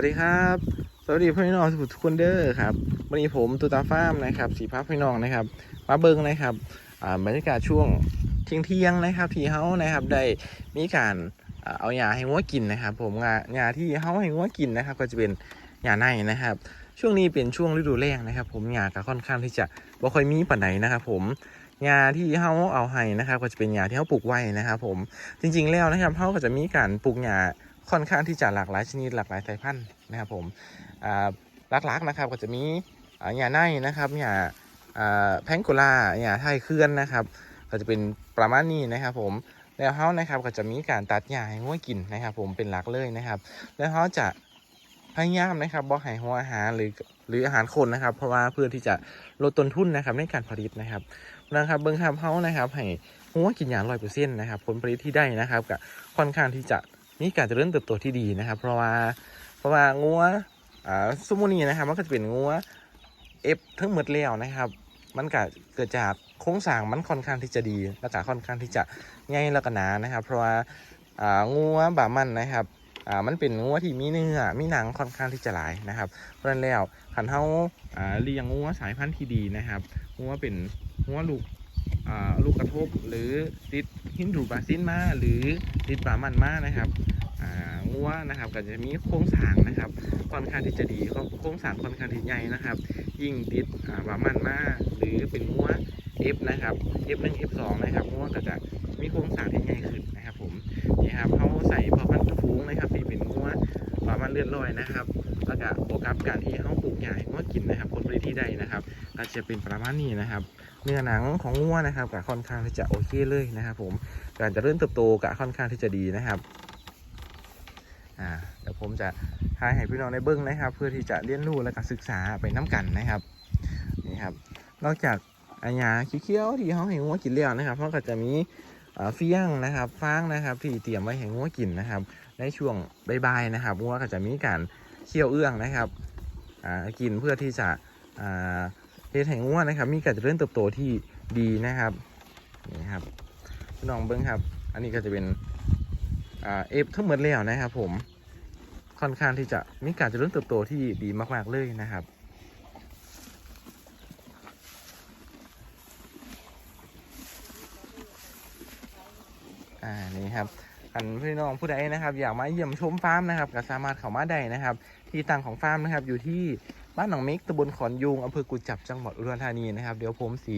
วัสดีครับ สวัสดีพี่น้องทุกคนเด้อครับ วันนี้ผมตุตาฟ้ามนะครับสีพักพี่น้องนะครับ มาเบิ้งนะครับบรรยากาศช่วงเที่ยงเที่ยงๆนะครับที่เฮานะครับได้มีการเอาหญ้าให้งัวกินนะครับ ผมงาหญ้าที่เฮาให้งัวกินนะครับ ก็จะเป็นหญ้าในนะครับ ช่วงนี้เป็นช่วงฤดูแล้งนะครับ ผมหญ้าก็ค่อนข้างที่จะบ่ค่อยมีปานใดนะครับ ผมหญ้าที่เฮาเอาให้นะครับ ก็จะเป็นหญ้าที่เฮาปลูกไว้นะครับ ผมจริง ๆแล้วนะครับเฮาก็จะมีการปลูกหญ้า ค่อนข้างที่จะหลากหลายชนิดหลากหลายสายพันธุ์นะครับผมหลักๆนะครับก็จะมีหญ้าในนะครับหญ้าอ่าแพงโกลาหญ้าไทยเคลื่อนนะครับ ก็จะเป็นประมาณนี้นะครับผมแล้วเฮานะครับก็จะมีการตัดหญ้าให้งัวกินนะครับ ผมเป็นหลักเลยนะครับ แล้วเฮาจะพยายามนะครับบ่ให้หัวอาหารหรือหรืออาหารคนนะครับ เพราะว่าเพื่อที่จะลดต้นทุนนะครับในการผลิตนะครับนะครับเบิ้งครับเฮานะครับให้หัวกินอย่าร้อยเปอร์เซ็นต์นะครับผลผลิตที่ได้นะครับก็ค่อนข้างที่จะ มีการเจริญเติบโตที่ดีนะครับ เพราะว่าเพราะว่างัวอ่าซุมโมนีนะครับ มันก็จะเป็นงัวเอฟทั้งหมดแล้วนะครับ มันก็เกิดจากโครงสร้างมันค่อนข้างที่จะดี แล้วก็ค่อนข้างที่จะง่ายแล้วก็หนานะครับ เพราะว่าอ่างัวบามันนะครับ อ่ามันเป็นงัวที่มีเนื้อมีหนังค่อนข้างที่จะหลายนะครับ เพราะนั้นแล้วขันเท้าอ่าเลี้ยงงัวสายพันธุ์ที่ดีนะครับงัวเป็นงัวลูกอ่าลูกกระทบหรือติดหินดูบาซินมาหรือติดบามันมานะครับอ่างัวนะครับก็จะมีโครงสร้างนะครับค่อนข้างที่จะดีโครงสร้างค่อนข้างที่ใหญ่นะครับ ยิ่งติดอ่าบามันมาหรือเป็นงัว F นะครับ F 1 F 2 นะครับงัวก็จะมีโครงสร้างที่ใหญ่ขึ้นนะครับผมนี่ครับเขาใส่พอ เลือดลอยนะครับ แล้วก็บวกกับการที่เขาปลูกใหญ่งัวกินนะครับผลผลิตที่ได้นะครับก็จะเป็นประมาณนี้นะครับ เนื้อหนังของงัวนะครับก็ค่อนข้างที่จะโอเคเลยนะครับ ผมการจะเริ่มเติบโตก็ค่อนข้างที่จะดีนะครับอ่าเดี๋ยวผมจะทายให้พี่น้องได้เบิ้งนะครับ เพื่อที่จะเรียนรู้และก็ศึกษาไปน้กันนะครับนี่ครับ นอกจากอันยาเขียวที่เขาให้งัวกินแล้วนะครับเขาก็จะมีเฟี้ยงนะครับฟางนะครับ ที่เตรียมไว้ให้งัวกินนะครับ ในช่วงบ่ายๆนะครับงัวก็จะมีการเคี่ยวเอื้องนะครับอ่ากินเพื่อที่จะอ่าเฮ็ดให้งัวนะครับ มีการเจริญเติบโตที่ดีนะครับนี่ครับพี่น้องเบิ้งครับ อันนี้ก็จะเป็นอ่าเอฟทั้งหมดแล้วนะครับ ผมค่อนข้างที่จะมีการเจริญเติบโตที่ดีมาก ๆเลยนะครับอ่านี่ครับ อันพี่น้องผู้ใดนะครับ อยากมาเยี่ยมชมฟาร์มนะครับก็สามารถเข้ามาได้นะครับ ที่ตั้งของฟาร์มนะครับ อยู่ที่บ้านหนองเม็กตำบลขอนยุงอำเภอกุจจับจังหวัดอุดรธานีนะครับเดี๋ยวผมสี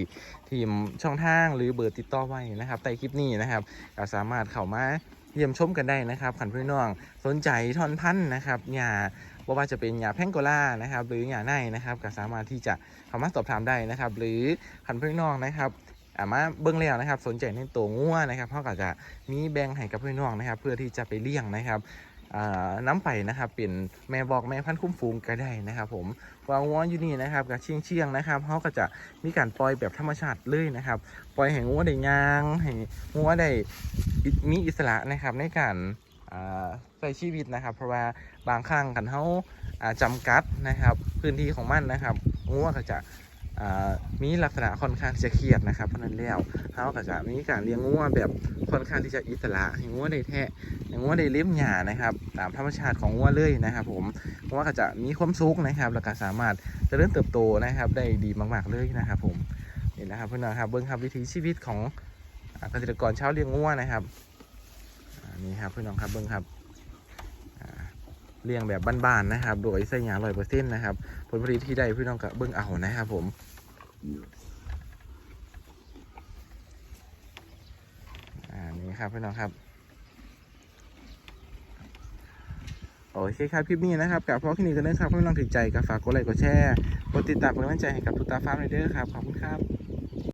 ทีมช่องทางหรือเบอร์ติดต่อไว้นะครับใต้คลิปนี้นะครับก็สามารถเข้ามาเยี่ยมชมกันได้นะครับขันพี่น้องสนใจท่อนพันธุ์นะครับหญ้าว่าว่าจะเป็นหญ้าแพงโกล่านะครับ หรือหญ้าในนะครับก็สามารถที่จะเข้ามาสอบถามได้นะครับ หรือขันพี่น้องนะครับ อามาเบิ้องแล้วนะครับ สนใจในตัวงัวนะครับเขาก็จะมีแบ่งให้กับพี่น้องนะครับ เพื่อที่จะไปเลี้ยงนะครับน้ำไปนะครับเป็นแม่บอกแม่พันธุ์คุ้มฟูงก็ได้นะครับ ผมวางงัวอยู่นี่นะครับกับเชียงเชียงๆนะครับเขาก็จะมีการปล่อยแบบธรรมชาติเลยนะครับ ปล่อยให้งัวได้ยางให้งัวได้มีอิสระนะครับในการใช้ชีวิตนะครับ เพราะว่าบางครั้งกันเขาอ่าจำกัดนะครับ พื้นที่ของมันนะครับงัวก็จะ มีลักษณะค่อนข้างที่จะเครียดนะครับเพราะนั้นแล้วเขาก็จะมีการเลี้ยงงัวแบบค่อนข้างที่จะอิสระให้งัวได้แทะงัวได้เลี้ยงหญ้านะครับ ตามธรรมชาติของงัวเลยนะครับ ผมงัวก็จะมีความสุขนะครับแล้วก็สามารถเจริญเติบโตนะครับ ได้ดีมากๆเลยนะครับ ผมนี่นะครับเพื่อนๆครับเบิ้องครับวิถีชีวิตของเกษตรกรชาวเลี้ยงงัวนะครับนี่ครับเพื่อนน้องครับเบิ้องครับ เลี้ยงแบบบ้านๆนะครับ โดยใส่หญ้าร้อยเปอร์เซ็นต์นะครับ ผลผลิตที่ได้พี่น้องก็เบิ้งเอานะครับผมอ่านี่ครับพี่น้องครับโอเคครับคลิปนี้นะครับกับพ่อคลินิกกันเลยครับพี่น้องถึงใจก็ฝากกดไลค์กดแชร์กดติดตามเป็นกำลังใจให้กับทุกตาฟาร์มเลยเด้อครับ ขอบคุณครับ